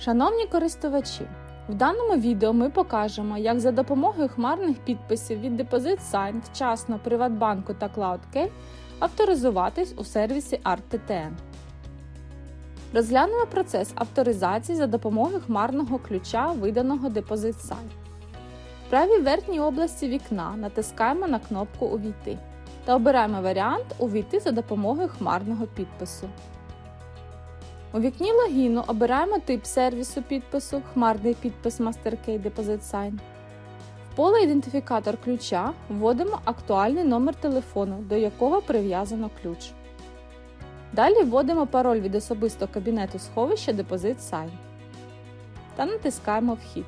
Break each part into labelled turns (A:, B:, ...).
A: Шановні користувачі, в даному відео ми покажемо, як за допомогою хмарних підписів від Deposit Sign вчасно Приватбанку та CloudKey авторизуватись у сервісі ArtTTN. Розглянемо процес авторизації за допомогою хмарного ключа, виданого Deposit Sign. В правій верхній області вікна натискаємо на кнопку Увійти та обираємо варіант Увійти за допомогою хмарного підпису. У вікні логіну обираємо тип сервісу підпису, хмарний підпис MasterKey Deposit Sign. В поле ідентифікатор ключа вводимо актуальний номер телефону, до якого прив'язано ключ. Далі вводимо пароль від особистого кабінету сховища Deposit Sign та натискаємо Вхід.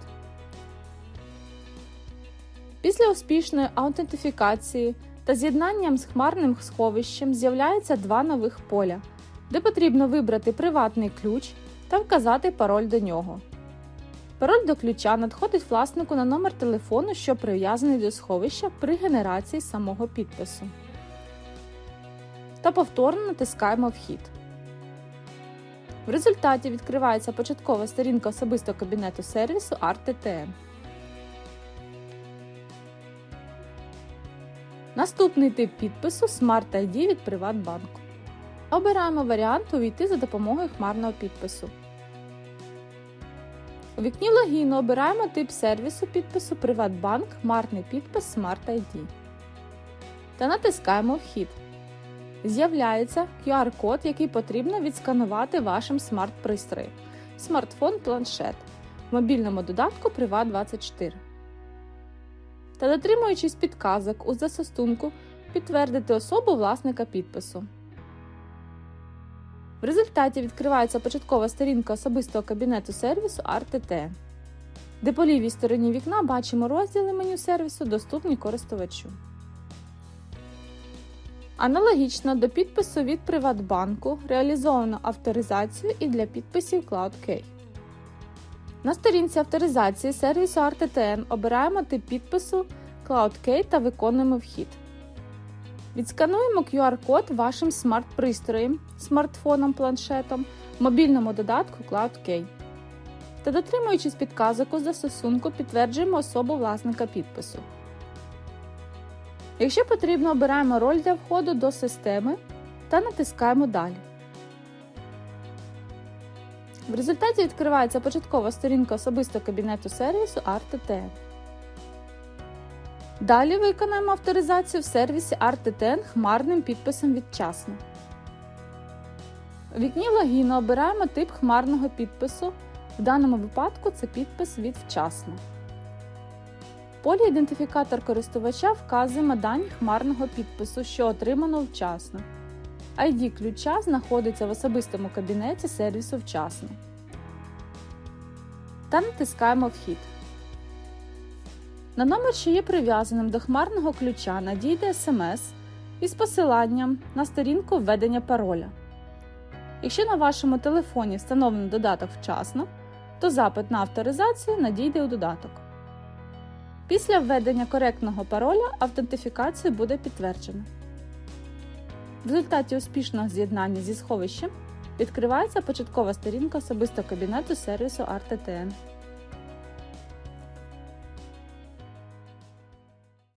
A: Після успішної аутентифікації та з'єднанням з хмарним сховищем з'являється два нових поля де потрібно вибрати приватний ключ та вказати пароль до нього. Пароль до ключа надходить власнику на номер телефону, що прив'язаний до сховища при генерації самого підпису. Та повторно натискаємо Вхід. В результаті відкривається початкова сторінка особистого кабінету сервісу ArtTTN. Наступний тип підпису Smart ID від Приватбанку. Обираємо варіант Увійти за допомогою хмарного підпису. У вікні логіну обираємо тип сервісу підпису Приватбанк Хмарний підпис Smart ID та натискаємо Вхід. З'являється QR-код, який потрібно відсканувати вашим смарт-пристроєм смартфон, планшет в мобільному додатку Privat24. Та дотримуючись підказок у застосунку, підтвердити особу власника підпису. В результаті відкривається початкова сторінка особистого кабінету сервісу ArtTT, де по лівій стороні вікна бачимо розділи меню сервісу, доступні користувачу. Аналогічно до підпису від Приватбанку реалізовано авторизацію і для підписів CloudKey. На сторінці авторизації сервісу ArtTN обираємо тип підпису CloudKey та виконуємо вхід. Відскануємо QR-код вашим смарт-пристроєм, смартфоном, планшетом, мобільному додатку CloudKey. Та дотримуючись підказок у застосунку, підтверджуємо особу власника підпису. Якщо потрібно, обираємо роль для входу до системи та натискаємо Далі. В результаті відкривається початкова сторінка особистого кабінету сервісу ArtTN. Далі виконаємо авторизацію в сервісі ArtTN хмарним підписом відчасно. У вікні логіну обираємо тип хмарного підпису. В даному випадку це підпис від вчасно. В полі ідентифікатор користувача вказуємо дані хмарного підпису, що отримано вчасно. ID ключа знаходиться в особистому кабінеті сервісу вчасно. Та натискаємо Вхід. На номер, що є прив'язаним до хмарного ключа, надійде смс із посиланням на сторінку введення пароля. Якщо на вашому телефоні встановлено додаток вчасно, то запит на авторизацію надійде у додаток. Після введення коректного пароля автентифікацію буде підтверджено. В результаті успішного з'єднання зі сховищем відкривається початкова сторінка особистого кабінету сервісу ArtTN.